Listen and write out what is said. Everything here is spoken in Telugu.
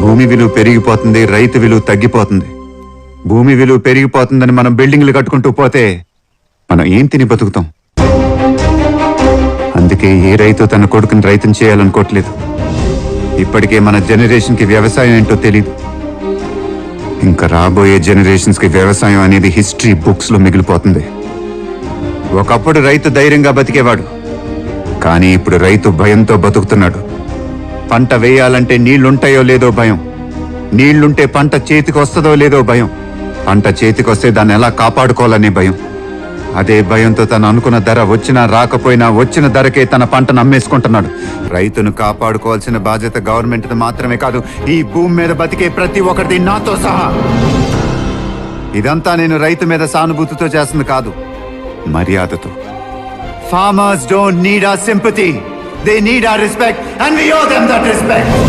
భూమి విలువ పెరిగిపోతుంది రైతు విలువ తగ్గిపోతుంది. భూమి విలువ పెరిగిపోతుందని మనం బిల్డింగ్లు కట్టుకుంటూ పోతే మనం ఏం తిని బతుకుతాం? అందుకే ఏ రైతు తన కొడుకుని రైతుని చేయాలనుకోవట్లేదు. ఇప్పటికే మన జనరేషన్కి వ్యవసాయం ఏంటో తెలియదు ఇంకా రాబోయే జనరేషన్స్కి వ్యవసాయం అనేది హిస్టరీ బుక్స్లో మిగిలిపోతుంది. ఒకప్పుడు రైతు ధైర్యంగా బతికేవాడు. కానీ ఇప్పుడు రైతు భయంతో బతుకుతున్నాడు. పంట వేయాలంటే నీళ్ళుంటాయో లేదో భయం. నీళ్ళుంటే పంట చేతికి వస్తుందో లేదో భయం. పంట చేతికి వస్తే దాన్ని ఎలా కాపాడుకోవాలనే భయం. అదే భయంతో తను అనుకున్న ధర వచ్చినా రాకపోయినా వచ్చిన ధరకే తన పంటను అమ్మేసుకుంటున్నాడు రైతును కాపాడుకోవాల్సిన బాధ్యత గవర్నమెంట్ మాత్రమే కాదు ఈ భూమి మీద బతికే ప్రతి ఒక్కరిది నాతో సహా. ఇదంతా నేను రైతు మీద సానుభూతితో చేస్తుంది కాదు మర్యాదతో. Farmers don't need a sympathy They need our respect, and we owe them that respect.